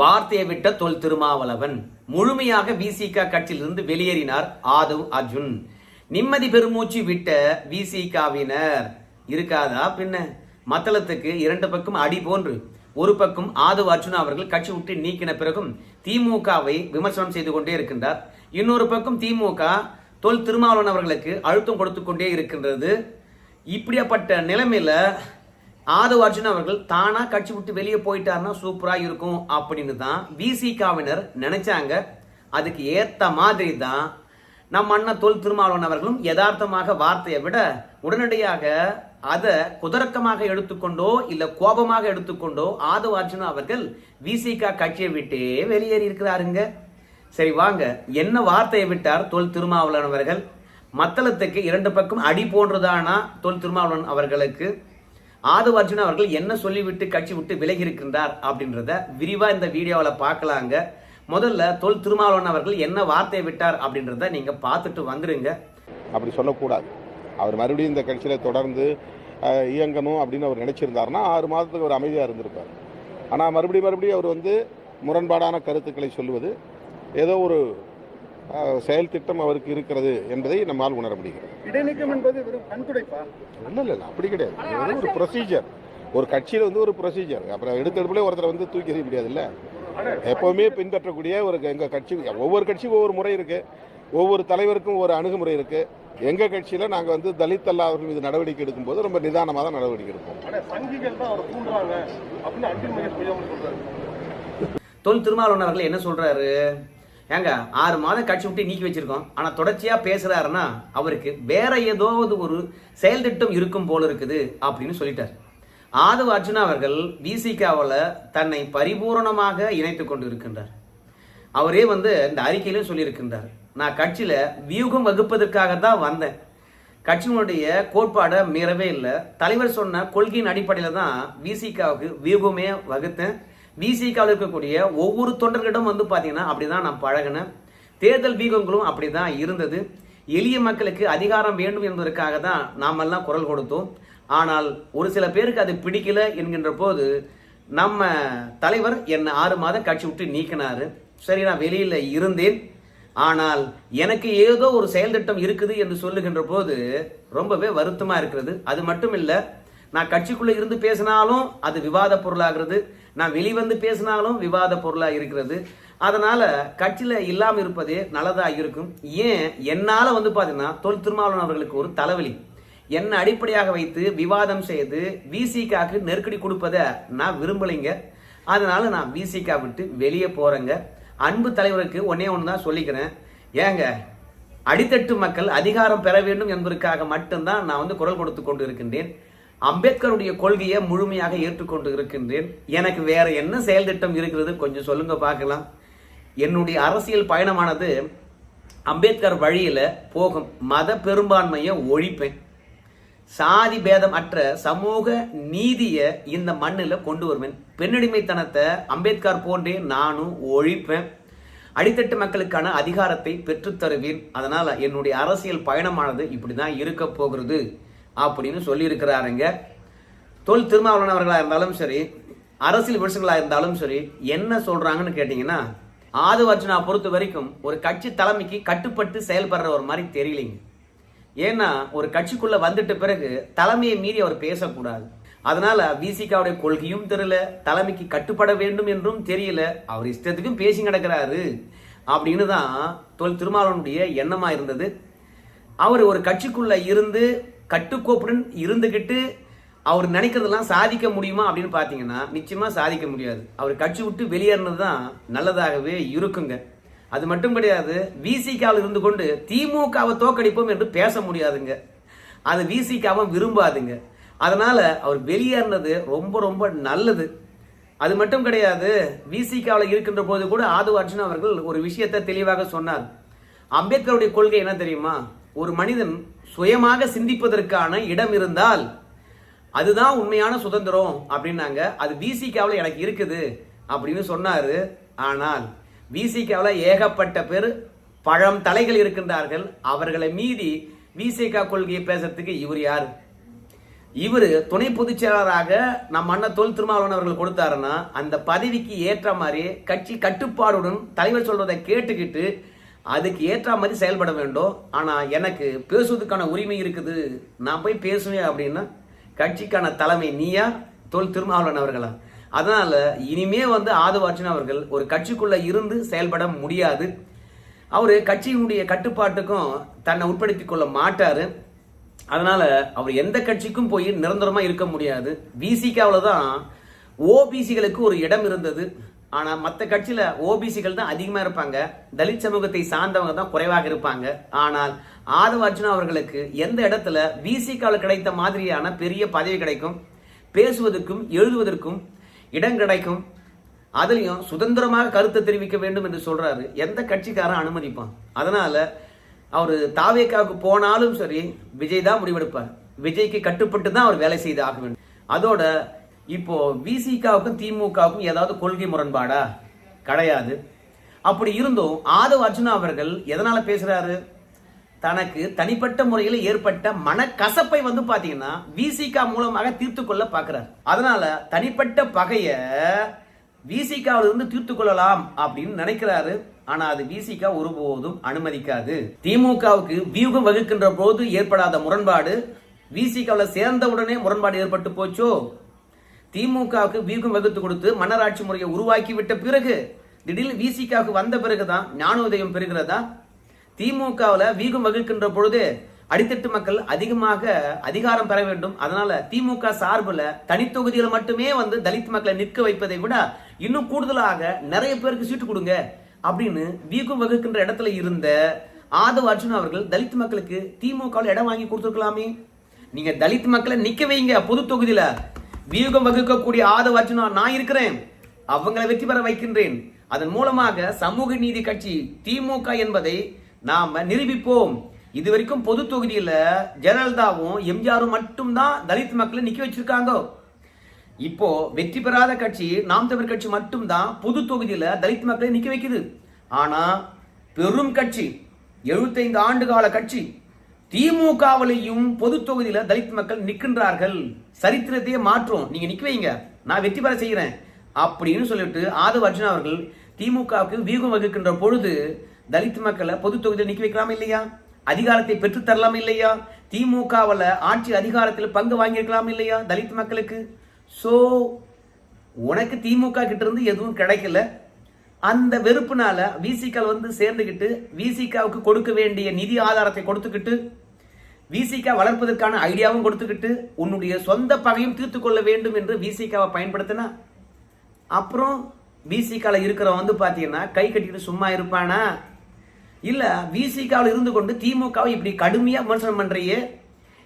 வார்த்தையை விட்ட தொல் திருமாவளவன். முழுமையாக விசிகா கட்சியிலிருந்து வெளியேறினார் ஆதவ் அர்ஜுன். நிம்மதி பெருமூச்சு விட்ட விசிகாவினர் இருக்காதா பின்ன? மத்தளத்துக்கு இரண்டு பக்கம் அடி போன்று. ஒரு பக்கம் ஆதவ் அர்ஜுன் அவர்கள் கட்சி விட்டு நீக்கின பிறகும் திமுகவை விமர்சனம் செய்து கொண்டே இருக்கின்றார். இன்னொரு பக்கம் திமுக தொல் திருமாவளவன் அவர்களுக்கு அழுத்தம் கொடுத்து கொண்டே இருக்கின்றது. இப்படியாப்பட்ட நிலைமையில ஆதவ் அர்ஜுன் அவர்கள் தானா கட்சி விட்டு வெளியே போயிட்டாருன்னா சூப்பரா இருக்கும் அப்படின்னு தான் விசிகாவினர் நினைச்சாங்க. அதுக்கு ஏத்த மாதிரி தான் நம் அண்ணன் தொல் திருமாவளவன் அவர்களும் யதார்த்தமாக வார்த்தையை விட உடனடியாக அதை குதர்க்கமாக எடுத்துக்கொண்டோ இல்ல கோபமாக எடுத்துக்கொண்டோ ஆதவ் அர்ஜுன் அவர்கள் விசிகா கட்சியை விட்டே வெளியேறி இருக்கிறாருங்க. சரி வாங்க. என்ன வார்த்தையை விட்டார் தொல் திருமாவளவன் அவர்கள்? மத்தளத்துக்கு இரண்டு பக்கம் அடி போன்றதானா தொல் திருமாவளவன் அவர்களுக்கு? ஆதவ அர்ஜுன் அவர்கள் என்ன சொல்லிவிட்டு கட்சி விட்டு விலகி இருக்கின்றார் அப்படின்றத விரிவாக இந்த வீடியோவில் பார்க்கலாங்க. முதல்ல தொல் திருமாவளவன் அவர்கள் என்ன வார்த்தையை விட்டார் அப்படின்றத நீங்க பார்த்துட்டு வந்துருங்க. அப்படி சொல்லக்கூடாது. அவர் மறுபடியும் இந்த கட்சியில் தொடர்ந்து இயங்கணும் அப்படின்னு அவர் நினைச்சிருந்தாருன்னா ஆறு மாதத்துக்கு அவர் அமைதியாக இருந்திருப்பார். ஆனால் மறுபடியும் மறுபடியும் அவர் வந்து முரண்பாடான கருத்துக்களை சொல்லுவது ஏதோ ஒரு செயல் திட்டம் அவருக்கு இருக்கிறது என்பதை நம்மால் உணர முடிகிறது. இடைநீக்கம் என்பது வெறும் கண்துடைப்பா இல்லை இல்லை அப்படி கிடையாது. ஒரு ப்ரொசீஜர் ஒரு கட்சியில் வந்து ஒரு ப்ரொசீஜர் அப்புறம் எடுத்தெடுப்புல ஒருத்தரை வந்து தூக்கி எறிய முடியாதுல்ல? எப்போவுமே பின்பற்றக்கூடிய ஒரு எங்கள் கட்சி ஒவ்வொரு கட்சிக்கும் ஒவ்வொரு முறை இருக்குது ஒவ்வொரு தலைவருக்கும் ஒரு அணுகுமுறை இருக்குது எங்கள் கட்சியில் நாங்கள் வந்து தலித் அல்லாதவர்கள் மீது நடவடிக்கை எடுக்கும்போது ரொம்ப நிதானமாக தான் நடவடிக்கை எடுப்போம். தொல் திருமாவளவன் அவர்கள் என்ன சொல்றாரு? ஏங்க ஆறு மாதம் கட்சி விட்டு நீக்கி வச்சிருக்கோம். ஆனால் தொடர்ச்சியாக பேசுகிறாருன்னா அவருக்கு வேற ஏதாவது ஒரு செயல் திட்டம் இருக்கும் போல இருக்குது அப்படின்னு சொல்லிட்டார். ஆதவ அர்ஜுனா அவர்கள் விசிகாவில் தன்னை பரிபூரணமாக இணைத்து கொண்டு இருக்கின்றார் அவரே வந்து இந்த அறிக்கையிலும் சொல்லியிருக்கின்றார். நான் கட்சியில் வியூகம் வகுப்பதற்காக தான் வந்தேன். கட்சியினுடைய கோட்பாடை மீறவே இல்லை. தலைவர் சொன்ன கொள்கையின் அடிப்படையில் தான் விசிகாவுக்கு வியூகமே வகுத்தேன். விசிகாவில் இருக்கக்கூடிய ஒவ்வொரு தொண்டர்களிடம் வந்து பார்த்தீங்கன்னா அப்படிதான் நான் பழகினேன். தேர்தல் வீகங்களும் அப்படிதான் இருந்தது. எளிய மக்களுக்கு அதிகாரம் வேண்டும் என்பதற்காக தான் நாமெல்லாம் குரல் கொடுத்தோம். ஆனால் ஒரு சில பேருக்கு அது பிடிக்கல என்கின்ற போது நம்ம தலைவர் என்னை ஆறு மாதம் கட்சி விட்டு நீக்கினார். சரி நான் வெளியில் இருந்தேன். ஆனால் எனக்கு ஏதோ ஒரு செயல் திட்டம் இருக்குது என்று சொல்லுகின்ற போது ரொம்பவே வருத்தமாக இருக்கிறது. அது மட்டும் இல்லை நான் கட்சிக்குள்ளே இருந்து பேசினாலும் அது விவாத பொருளாகிறது. நான் வெளிவந்து பேசினாலும் விவாத பொருளாக இருக்கிறது. அதனால கட்சியில் இல்லாம இருப்பதே நல்லதாக இருக்கும். ஏன்? என்னால் வந்து பார்த்தீங்கன்னா தொல் திருமாவளவன் அவர்களுக்கு ஒரு தலைவலி. என்னை அடிப்படையாக வைத்து விவாதம் செய்து விசிகாக்கு நெருக்கடி கொடுப்பதை நான் விரும்பலைங்க. அதனால நான் விசிகா விட்டு வெளியே போறேங்க. அன்பு தலைவருக்கு ஒன்னே ஒன்று தான் சொல்லிக்கிறேன். ஏங்க அடித்தட்டு மக்கள் அதிகாரம் பெற வேண்டும் என்பதற்காக மட்டும்தான் நான் வந்து குரல் கொடுத்து கொண்டு இருக்கின்றேன் அம்பேத்கருடைய கொள்கையை முழுமையாக ஏற்றுக்கொண்டு இருக்கின்றேன். எனக்கு வேற என்ன செயல் திட்டம் இருக்கிறது? கொஞ்சம் சொல்லுங்க பார்க்கலாம். என்னுடைய அரசியல் பயணமானது அம்பேத்கர் வழியில போகும். மத பெரும்பான்மையை ஒழிப்பேன். சாதி பேதம் அற்ற சமூக நீதியை இந்த மண்ணில் கொண்டு வருவேன். பெண்ணடிமைத்தனத்தை அம்பேத்கர் போன்றே நானும் ஒழிப்பேன். அடித்தட்டு மக்களுக்கான அதிகாரத்தை பெற்றுத் தருவேன் என்னுடைய அரசியல் பயணமானது இப்படி தான் இருக்க போகிறது. அப்படின்னு சொல்லியிருக்கிறாருங்க. தொல் திருமாவளவனவர்களாக இருந்தாலும் சரி அரசியல் விமர்சகர்களாக இருந்தாலும் சரி என்ன சொல்கிறாங்கன்னு கேட்டிங்கன்னா ஆதவர்ஜனா பொறுத்த வரைக்கும் ஒரு கட்சி தலைமைக்கு கட்டுப்பட்டு செயல்படுற ஒரு மாதிரி தெரியலைங்க. ஏன்னா ஒரு கட்சிக்குள்ளே வந்துட்ட பிறகு தலைமையை மீறி அவர் பேசக்கூடாது. அதனால விசிகாவுடைய கொள்கையும் தெரியல தலைமைக்கு கட்டுப்பட வேண்டும் என்றும் தெரியல. அவர் இஷ்டத்துக்கும் பேசி கிடக்கிறாரு அப்படின்னு தான் தொல் திருமாவளவனுடைய எண்ணமாக இருந்தது. அவர் ஒரு கட்சிக்குள்ளே இருந்து கட்டுக்கோப்புடன் இருந்துக்கிட்டு அவர் நினைக்கிறதெல்லாம் சாதிக்க முடியுமா அப்படின்னு பார்த்தீங்கன்னா நிச்சயமாக சாதிக்க முடியாது. அவர் கட்சி விட்டு வெளியேறினது தான் நல்லதாகவே இருக்குங்க. அது மட்டும் கிடையாது விசிகாவில் இருந்து கொண்டு திமுகவை தோக்கடிப்போம் என்று பேச முடியாதுங்க. அது விசிகாவை விரும்பாதுங்க. அதனால் அவர் வெளியேறினது ரொம்ப ரொம்ப நல்லது. அது மட்டும் கிடையாது விசிகாவில் இருக்கின்ற போது கூட ஆதவ அர்ஜுன் அவர்கள் ஒரு விஷயத்தை தெளிவாக சொன்னார். அம்பேத்கருடைய கொள்கை என்ன தெரியுமா? ஒரு மனிதன் சுயமாக சிந்திப்பதற்கான இடம் இருந்தால் அதுதான் உண்மையான சுதந்திரம் அப்படின்னாங்க. அது விசிகாவில் எனக்கு இருக்குது அப்படின்னு சொன்னாரு. ஆனால் விசிகாவில் ஏகப்பட்ட பேர் பழம் தலைகள் இருக்கின்றார்கள். அவர்களை மீறி விசிகா கொள்கையை பேசுறதுக்கு இவர் யார்? இவர் துணை பொதுச் செயலாளராக நம் அண்ணன் தொல் திருமாவளவன் அவர்கள் கொடுத்தாருன்னா அந்த பதவிக்கு ஏற்ற மாதிரி கட்சி கட்டுப்பாடுடன் தலைவர் சொல்றதை கேட்டுக்கிட்டு அதுக்கு ஏற்ற மாதிரி செயல்பட வேண்டும். ஆனால் எனக்கு பேசுவதற்கான உரிமை இருக்குது. நான் போய் பேசுவேன் அப்படின்னா கட்சிக்கான தலைமை நீயா? தொல் திருமாவளவன் அவர்களா? அதனால் இனிமே வந்து ஆதவார்ச்சன் அவர்கள் ஒரு கட்சிக்குள்ளே இருந்து செயல்பட முடியாது. அவர் கட்சியினுடைய கட்டுப்பாட்டுக்கும் தன்னை உட்படுத்தி கொள்ள மாட்டார். அதனால் அவர் எந்த கட்சிக்கும் போய் நிரந்தரமாக இருக்க முடியாது. விசிகாவில் தான் ஓபிசிகளுக்கு ஒரு இடம் இருந்தது. ஆனால் மற்ற கட்சியில் ஓபிசிகள் தான் அதிகமாக இருப்பாங்க. தலித் சமூகத்தை சார்ந்தவங்க தான் குறைவாக இருப்பாங்க. ஆனால் ஆதவ அர்ஜுனா அவர்களுக்கு எந்த இடத்துல விசிகாவில் கிடைத்த மாதிரியான பெரிய பதவி கிடைக்கும்? பேசுவதற்கும் எழுதுவதற்கும் இடம் கிடைக்கும். அதுலேயும் சுதந்திரமாக கருத்தை தெரிவிக்க வேண்டும் என்று சொல்கிறாரு எந்த கட்சிக்காரன் அனுமதிப்பான்? அதனால் அவர் தாவேக்காவுக்கு போனாலும் சரி விஜய் தான் முடிவெடுப்பார். விஜய்க்கு கட்டுப்பட்டு தான் அவர் வேலை செய்து ஆக வேண்டும். அதோட இப்போ விசிகாவுக்கும் திமுகவுக்கும் ஏதாவது கொள்கை முரண்பாடா? கிடையாது. அப்படி இருந்தும் ஆதவ் அர்ஜுனா அவர்கள் எதனால பேசுறாரு? தனக்கு தனிப்பட்ட முறையில் ஏற்பட்ட மனக்கசப்பை வந்து பாத்தீங்கன்னா விசிகா மூலமாக தீர்த்து கொள்ள பாக்குறாரு. அதனால தனிப்பட்ட பகைய விசிகாவில் இருந்து தீர்த்து கொள்ளலாம் அப்படின்னு நினைக்கிறாரு. ஆனா அது விசிகா ஒருபோதும் அனுமதிக்காது. திமுகவுக்கு வியூகம் வகுக்கின்ற போது ஏற்படாத முரண்பாடு விசிகாவில் சேர்ந்த உடனே முரண்பாடு ஏற்பட்டு போச்சோ? திமுகவுக்கு வீகம் வகுத்து கொடுத்து மன்னராட்சி முறையை உருவாக்கி விட்ட பிறகு திடீர்னு விசிகாவுக்கு வந்த பிறகுதான் ஞானோதயம் பெறுகிறதா? திமுகவில் வீகம் வகுக்கின்ற பொழுது அடித்தட்டு மக்கள் அதிகமாக அதிகாரம் பெற வேண்டும். அதனால திமுக சார்பில் தனித்தொகுதியில் மட்டுமே வந்து தலித் மக்களை நிற்க வைப்பதை விட இன்னும் கூடுதலாக நிறைய பேருக்கு சீட்டு கொடுங்க அப்படின்னு வீகம் வகுக்கின்ற இடத்துல இருந்த ஆதவ அர்ஜுன் அவர்கள் தலித் மக்களுக்கு திமுகவில் இடம் வாங்கி கொடுத்துருக்கலாமே. நீங்க தலித் மக்களை நிக்க வைங்க பொது தொகுதியில. வியூகம் வகுக்கக்கூடிய ஆதவ அர்ஜுனா நான் இருக்கிறேன். அவங்களை வெற்றி பெற வைக்கின்றேன். அதன் மூலமாக சமூக நீதி கட்சி திமுக என்பதை நாம நிரூபிப்போம். இதுவரைக்கும் பொது தொகுதியில ஜெயலலிதாவும் எம்ஜிஆரும் மட்டும்தான் தலித் மக்களை நிக்க வச்சிருக்காங்க. இப்போ வெற்றி பெறாத கட்சி நாம் தமிழ் கட்சி மட்டும்தான் பொது தொகுதியில தலித் மக்களை நிக்க வைக்குது. ஆனா பெரும் கட்சி 75 ஆண்டு கால கட்சி திமுகவிலையும் பொது தொகுதியில தலித் மக்கள் நிற்கின்றார்கள் சரித்திரத்தையே மாற்றும். நீங்க நிக்க வைங்க. நான் வெற்றி பெற செய்கிறேன் அப்படின்னு சொல்லிட்டு ஆதவ் அர்ஜுன் அவர்கள் திமுகவுக்கு வியூகம் வகுக்கின்ற பொழுது தலித் மக்களை பொது தொகுதியில் நிக்க வைக்கலாமா இல்லையா? அதிகாரத்தை பெற்று தரலாம் இல்லையா? திமுகவில் ஆட்சி அதிகாரத்தில் பங்கு வாங்கியிருக்கலாம் இல்லையா தலித் மக்களுக்கு? ஸோ உனக்கு திமுக கிட்ட இருந்து எதுவும் கிடைக்கல. அந்த வெறுப்புனால விசிகால் வந்து சேர்ந்துக்கிட்டு விசிகாவுக்கு கொடுக்க வேண்டிய நிதி ஆதாரத்தை கொடுத்துக்கிட்டு விசிகா வளர்ப்பதற்கான ஐடியாவும் கொடுத்துக்கிட்டு உன்னுடைய சொந்த பகையும் தீர்த்து கொள்ள வேண்டும் என்று விசிகாவை பயன்படுத்தினா அப்புறம் விசிகாவில் இருக்கிறவன் வந்து பார்த்தீங்கன்னா கை கட்டிட்டு சும்மா இருப்பானா? இல்லை விசிகாவில் இருந்து கொண்டு திமுகவை இப்படி கடுமையாக விமர்சனம் பண்ணுறியே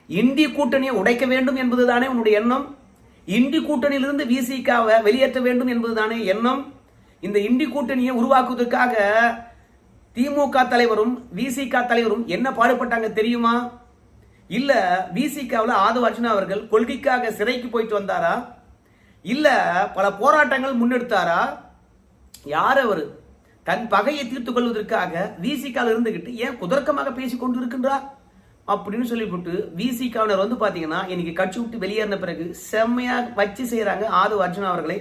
இந்தி கூட்டணியை உடைக்க வேண்டும் என்பதுதானே உன்னுடைய எண்ணம்? இந்தி கூட்டணியிலிருந்து விசிகாவை வெளியேற்ற வேண்டும் என்பதுதானே எண்ணம்? இந்த இந்தி கூட்டணியை உருவாக்குவதற்காக திமுக தலைவரும் விசிக தலைவரும் என்ன பாடுபட்டாங்க தெரியுமா? இல்ல விசிகாவில் ஆதவ அர்ஜுனா அவர்கள் கொள்கைக்காக சிறைக்கு போயிட்டு வந்தாரா? இல்ல பல போராட்டங்கள் முன்னெடுத்தாரா? யார் அவர்? தன் பகையை தீர்த்து கொள்வதற்காக விசிகாவில் இருந்துகிட்டு ஏன் குதர்க்கமாக பேசிக் கொண்டு இருக்கின்றார் அப்படின்னு சொல்லிவிட்டு விசிகாவினர் வந்து பார்த்தீங்கன்னா இன்னைக்கு கட்சி விட்டு வெளியேறின பிறகு செம்மையாக வச்சு செய்கிறாங்க ஆதவ அர்ஜுனா அவர்களை.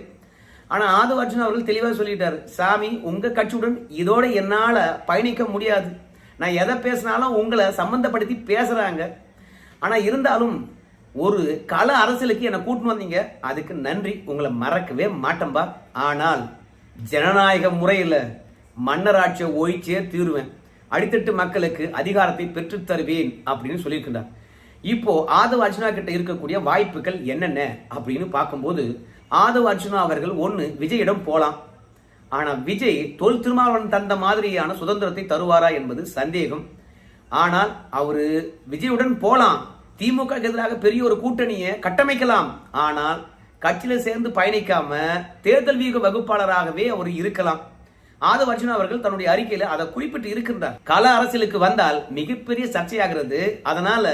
ஆனால் ஆதவ அர்ஜுனா அவர்கள் தெளிவாக சொல்லிட்டார் சாமி உங்கள் கட்சியுடன் இதோட என்னால் பயணிக்க முடியாது. நான் எதை பேசினாலும் உங்களை சம்மந்தப்படுத்தி பேசுகிறாங்க ஆனால் இருந்தாலும் ஒரு கள அரசியலுக்கு என்னை கூட்டின்னு வந்தீங்க. அதுக்கு நன்றி. உங்களை மறக்கவே மாட்டேன்பா. ஆனால் ஜனநாயக முறையில் மன்னராட்சியை ஒழிச்சே தீருவேன். அடித்தட்டு மக்களுக்கு அதிகாரத்தை பெற்றுத் தருவேன் அப்படின்னு சொல்லியிருக்கின்றார். இப்போ ஆதவ அர்ஜுனா கிட்ட இருக்கக்கூடிய வாய்ப்புகள் என்னென்ன அப்படின்னு பார்க்கும்போது ஆதவ அர்ஜுனா அவர்கள் ஒன்று விஜயிடம் போகலாம் ஆனால் விஜய் தொல் திருமாவளவன் தந்த மாதிரியான சுதந்திரத்தை தருவாரா என்பது சந்தேகம். ஆனால் அவர் விஜயுடன் போலாம். திமுக எதிராக பெரிய ஒரு கூட்டணியை கட்டமைக்கலாம். ஆனால் கட்சியில் சேர்ந்து பயணிக்காம தேர்தல் வியூக வகுப்பாளராகவே அவர் இருக்கலாம். ஆதவ அர்ஜுனா அவர்கள் தன்னுடைய அறிக்கையில அதை குறிப்பிட்டு இருக்கின்றார். கள அரசியலுக்கு வந்தால் மிகப்பெரிய சர்ச்சையாகிறது. அதனால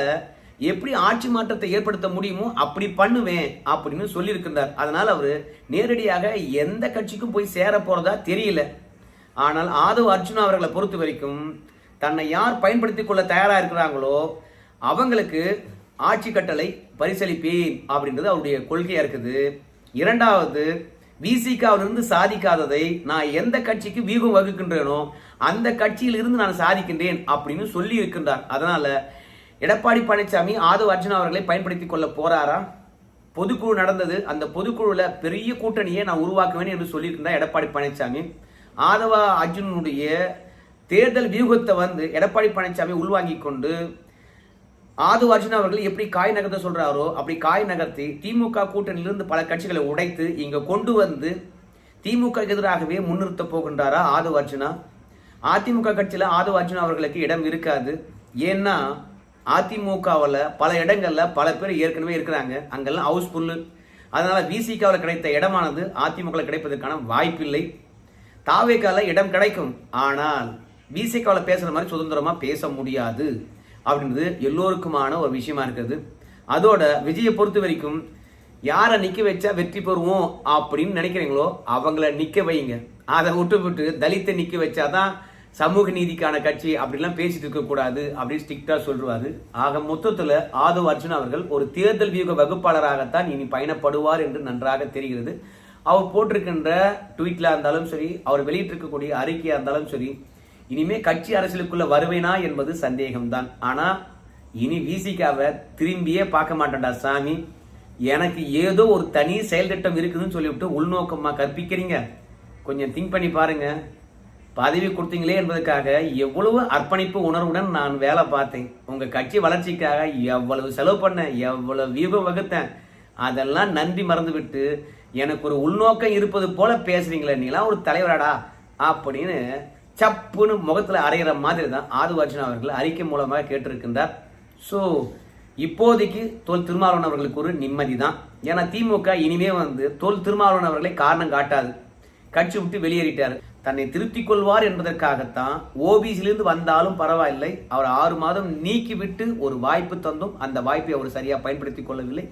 எப்படி ஆட்சி மாற்றத்தை ஏற்படுத்த முடியுமோ அப்படி பண்ணுவேன் அப்படின்னு சொல்லியிருக்கின்றார். அதனால் அவர் நேரடியாக எந்த கட்சிக்கும் போய் சேர போறதா தெரியல. ஆனால் ஆதவ அர்ஜுனா அவர்களை பொறுத்த வரைக்கும் தன்னை யார் பயன்படுத்திக் கொள்ள தயாராக இருக்கிறாங்களோ அவங்களுக்கு ஆட்சி கட்டளை பரிசளிப்பேன் அப்படின்றது அவருடைய கொள்கையா இருக்குது. இரண்டாவது விசிகாவிலிருந்து சாதிக்காததை நான் எந்த கட்சிக்கு வியூகம் வகுக்கின்றேனோ அந்த கட்சியிலிருந்து நான் சாதிக்கின்றேன் அப்படின்னு சொல்லி இருக்கின்றார். அதனால எடப்பாடி பழனிசாமி ஆதவ அர்ஜுனா அவர்களை பயன்படுத்திக் கொள்ள போறாரா? பொதுக்குழு நடந்தது. அந்த பொதுக்குழுல பெரிய கூட்டணியை நான் உருவாக்குவேன் என்று சொல்லியிருந்தார் எடப்பாடி பழனிசாமி ஆதவ அர்ஜுனுடைய தேர்தல் வியூகத்தை வந்து எடப்பாடி பழனிசாமி உள்வாங்கி கொண்டு ஆது அர்ஜுன் அவர்கள் எப்படி காய் நகர்த்த சொல்றாரோ அப்படி காய் நகர்த்தி திமுக கூட்டணியிலிருந்து பல கட்சிகளை உடைத்து இங்க கொண்டு வந்து திமுக எதிராகவே முன்னிறுத்த போகின்றாரா ஆது அர்ஜுனா அதிமுக கட்சியில ஆது அர்ஜுன் அவர்களுக்கு இடம் இருக்காது. ஏன்னா அதிமுகவில் பல இடங்கள்ல பல பேர் ஏற்கனவே இருக்கிறாங்க. அங்கெல்லாம் ஹவுஸ்ஃபுல்லு அதனால விசிகாவில் கிடைத்த இடமானது அதிமுக கிடைப்பதற்கான வாய்ப்பில்லை. தாவேக்கால இடம் கிடைக்கும். ஆனால் பிசிகாவில் பேசுகிற மாதிரி சுதந்திரமாக பேச முடியாது அப்படின்றது எல்லோருக்குமான ஒரு விஷயமா இருக்கிறது. அதோட விஜயை பொறுத்த வரைக்கும் யாரை நிற்க வச்சா வெற்றி பெறுவோம் அப்படின்னு நினைக்கிறீங்களோ அவங்கள நிற்க வைங்க. அதை விட்டு விட்டு தலித்தை நிற்க வச்சாதான் சமூக நீதிக்கான கட்சி அப்படிலாம் பேசிட்டு இருக்கக்கூடாது அப்படின்னு ஸ்ட்ரிக்டாக சொல்றாரு ஆக மொத்தத்தில் ஆதவ் அர்ஜுன் அவர்கள் ஒரு தேர்தல் வியூக வகுப்பாளராகத்தான் இனி பயணப்படுவார் என்று நன்றாக தெரிகிறது. அவர் போட்டிருக்கின்ற ட்வீட்ல இருந்தாலும் சரி அவர் வெளியிட்டிருக்கக்கூடிய அறிக்கையாக இருந்தாலும் சரி இனிமே கட்சி அரசியலுக்குள்ள வருவேனா என்பது சந்தேகம்தான். ஆனா இனி விசிகாவை திரும்பியே பார்க்க மாட்டேன்டா சாமி. எனக்கு ஏதோ ஒரு தனி செயல் திட்டம் இருக்குதுன்னு சொல்லிவிட்டு உள்நோக்கமா கற்பிக்கிறீங்க. கொஞ்சம் திங்க் பண்ணி பாருங்க. பதவி கொடுத்தீங்களே என்பதற்காக எவ்வளவு அர்ப்பணிப்பு உணர்வுடன் நான் வேலை பார்த்தேன். உங்க கட்சி வளர்ச்சிக்காக எவ்வளவு செலவு பண்ணேன் எவ்வளவு வியூகம் வகுத்தேன். அதெல்லாம் நன்றி மறந்துவிட்டு எனக்கு ஒரு உள்நோக்கம் இருப்பது போல பேசுறீங்களே நீலாம் ஒரு தலைவராடா அப்படின்னு சப்புன்னு முகத்தில் அறையிற மாதிரி தான் ஆதுவார்ஜுன் அவர்கள் அறிக்கை மூலமாக கேட்டிருக்கின்றார். ஸோ இப்போதைக்கு தோல் திருமாவளவன் அவர்களுக்கு ஒரு நிம்மதி தான் ஏன்னா திமுக இனிமே வந்து தோல் திருமாவளவன் அவர்களை காரணம் காட்டாது. கட்சி விட்டு வெளியேறிட்டார். தன்னை திருத்திக் கொள்வார் என்பதற்காகத்தான் ஓபிசிலிருந்து வந்தாலும் பரவாயில்லை. அவர் ஆறு மாதம் நீக்கிவிட்டு ஒரு வாய்ப்பு தந்தும் அந்த வாய்ப்பை அவர் சரியாக பயன்படுத்திக் கொள்ளவில்லை.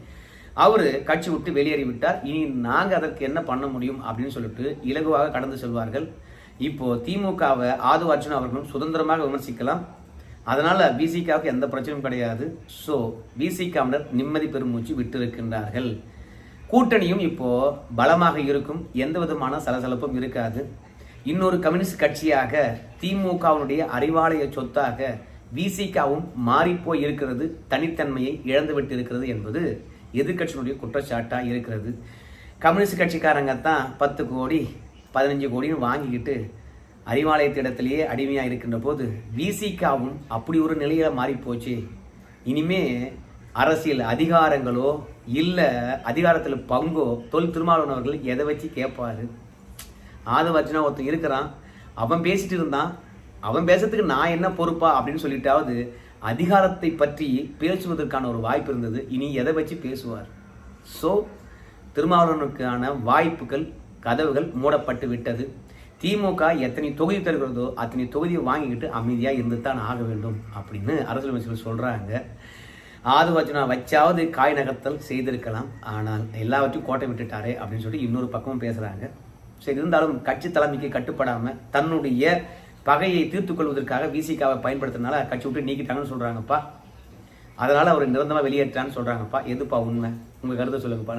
அவர் கட்சி விட்டு வெளியேறிவிட்டார். இனி நாங்கள் அதற்கு என்ன பண்ண முடியும் அப்படின்னு சொல்லிட்டு இலகுவாக கடந்து செல்வார்கள். இப்போ திமுகவை ஆது அர்ஜுன் அவர்களும் சுதந்திரமாக விமர்சிக்கலாம். அதனால பிசிகாவுக்கு எந்த பிரச்சனையும் கிடையாது. ஸோ பிசிகாவினர் நிம்மதி பெருமூச்சு விட்டிருக்கின்றார்கள். கூட்டணியும் இப்போ பலமாக இருக்கும். எந்த விதமான சலசலப்பும் இருக்காது. இன்னொரு கம்யூனிஸ்ட் கட்சியாக திமுகவினுடைய அறிவாலய சொத்தாக விசிகாவும் மாறிப்போய் இருக்கிறது. தனித்தன்மையை இழந்துவிட்டு இருக்கிறது என்பது எதிர்க்கட்சியினுடைய குற்றச்சாட்டாக இருக்கிறது. கம்யூனிஸ்ட் கட்சிக்காரங்க தான் பத்து கோடி பதினஞ்சு கோடின்னு வாங்கிக்கிட்டு அறிவாலயத்திடத்திலேயே அடிமையாக இருக்கின்ற போது விசிகாவும் அப்படி ஒரு நிலையில் மாறி போச்சு இனிமே அரசியல் அதிகாரங்களோ இல்லை அதிகாரத்தில் பங்கோ தொல் திருமாவளவன் அவர்கள் எதை வச்சு கேட்பாரு? ஆதவர்ஜனா ஒருத்தன் இருக்கிறான். அவன் பேசிட்டு இருந்தான். அவன் பேசுறதுக்கு நான் என்ன பொறுப்பா அப்படின்னு சொல்லிட்டாவது அதிகாரத்தை பற்றி பேசுவதற்கான ஒரு வாய்ப்பு இருந்தது. இனி எதை வச்சு பேசுவார்? ஸோ திருமாவளவனுக்கான வாய்ப்புகள் கதவுகள் மூடப்பட்டு விட்டது. திமுக எத்தனை தொகுதி தருகிறதோ அத்தனை தொகுதியை வாங்கிக்கிட்டு அமைதியாக இருந்து தான் ஆக வேண்டும் அப்படின்னு அரசியல் அமைச்சர்கள் சொல்கிறாங்க ஆதுவச்சனா வச்சாவது காய் நகர்த்தல் செய்திருக்கலாம். ஆனால் எல்லாவற்றையும் கோட்டை விட்டுட்டாரே அப்படின்னு சொல்லி இன்னொரு பக்கமும் பேசுகிறாங்க சரி இருந்தாலும் கட்சி தலைமைக்கு கட்டுப்படாமல் தன்னுடைய பகையை தீர்த்துக்கொள்வதற்காக விசிகாவை பயன்படுத்தினால கட்சி விட்டு நீக்கிட்டாங்கன்னு சொல்கிறாங்கப்பா அதனால் அவர் நிரந்தரமாக வெளியேற்றான்னு சொல்கிறாங்கப்பா எதுப்பா உண்மை? உங்கள் கருத்தை சொல்லுங்கப்பா.